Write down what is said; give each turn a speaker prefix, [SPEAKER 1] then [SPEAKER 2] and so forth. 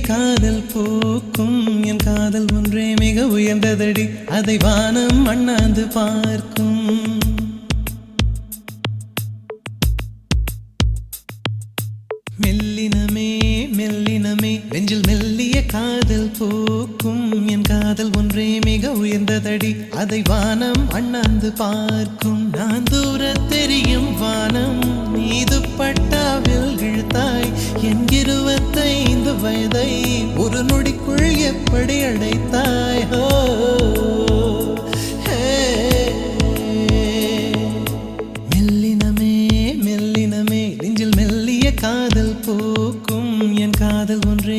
[SPEAKER 1] காதல் போக்கும். என் காதல் ஒன்றே மிக உயர்ந்ததடி. அதை வானம் மண்ணாந்து பார்க்கும். மெல்லினமே மெல்லினமே. வெஞ்சில் மெல்லிய காதல் போக்கும். என் காதல் ஒன்றே மிக உயர்ந்ததடி. அதை வானம் அண்ணாந்து பார்க்கும். நான் தூர தெரியும் வா வயதை ஒரு நொடிக்குள் எப்படி அடைத்தாய்? ஹோ. மெல்லினமே மெல்லினமே நெஞ்சில் மெல்லிய காதல் பூக்கும். என் காதல் ஒன்றே